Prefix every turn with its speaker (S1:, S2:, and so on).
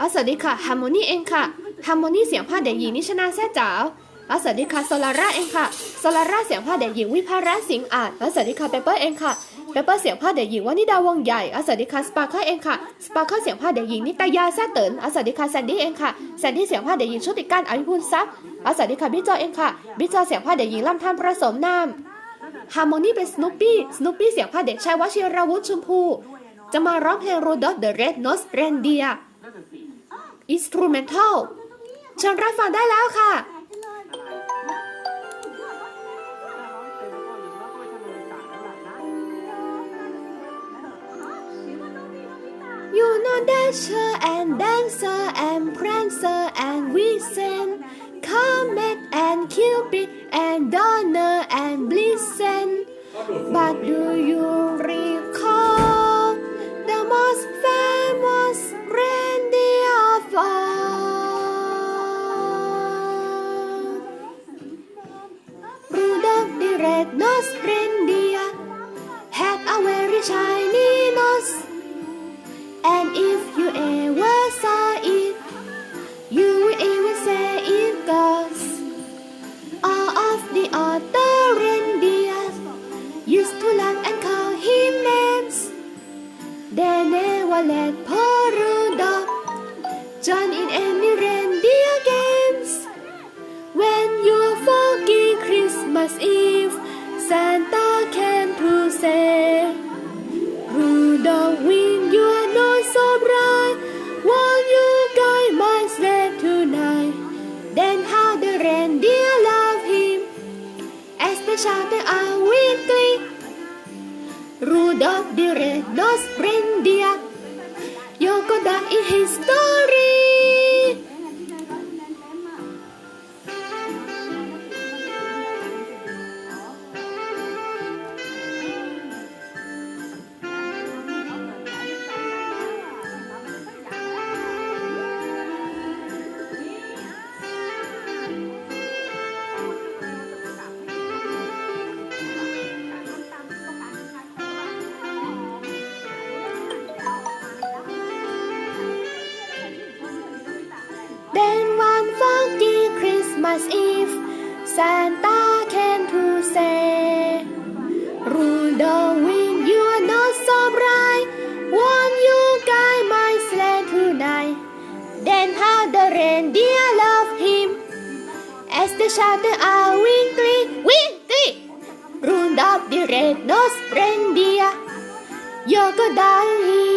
S1: อ๋อสวัสดีค่ะฮาร์โมนีเองค่ะฮาร์โมนีเสียงผ้าเด็กหญิงนิชนาแซ่จ๋าอ๋อสวัสดีค่ะโซลาร่าเองค่ะโซลาร่าเสียงผ้าเด็กหญิงวิภาระสิงอาจอ๋อสวัสดีค่ะเปเปอร์เองค่ะเปเปอร์เสียงผ้าเด็กหญิงวานิดาวงใหญ่อ๋อสวัสดีค่ะสปาร์คเองค่ะ สปาร์คเสียงผ้าเด็กหญิงนิตยาแซ่เตินอ๋อสวัสดีค่ะแซนดี้เองค่ะแซนดี้เสียงผ้าเด็กหญิงชุติการอภิพูนทรัพย์อ๋อสวัสดีค่ะบิ๊กจอเองค่ะบิ๊กจอเสียงผ้าเด็กหญิงลำธารประสมนามฮาร์โมนีเป็นสโนปี้สโนปี้เสียงพาเด็กชายวชิรวุธชมพู จะมาร้องเพลง Rudolph the Red Nose Reindeer Instrumental เชิญรับฟังได้แล้วค่ะ You know Dasher and Dancer and Prancer and Vixen Comet and Cupid and Donner and Blitzen But do you The red-nosed reindeer had a very shiny nose. And if you ever saw it, you would even say it goes. All of the other reindeers used to laugh and call him names. They never let poor Rudolph join in any reindeer shouted out glee. Rudolph the red-nosed reindeer, you're gonna in his story. Christmas Eve, Santa came to say, Rudolph, wind your nose so bright, won't you guide my sleigh tonight? Then how the reindeer love him, as they shouted out winkly, winkly, Rudolph the red-nosed reindeer, you're gonna die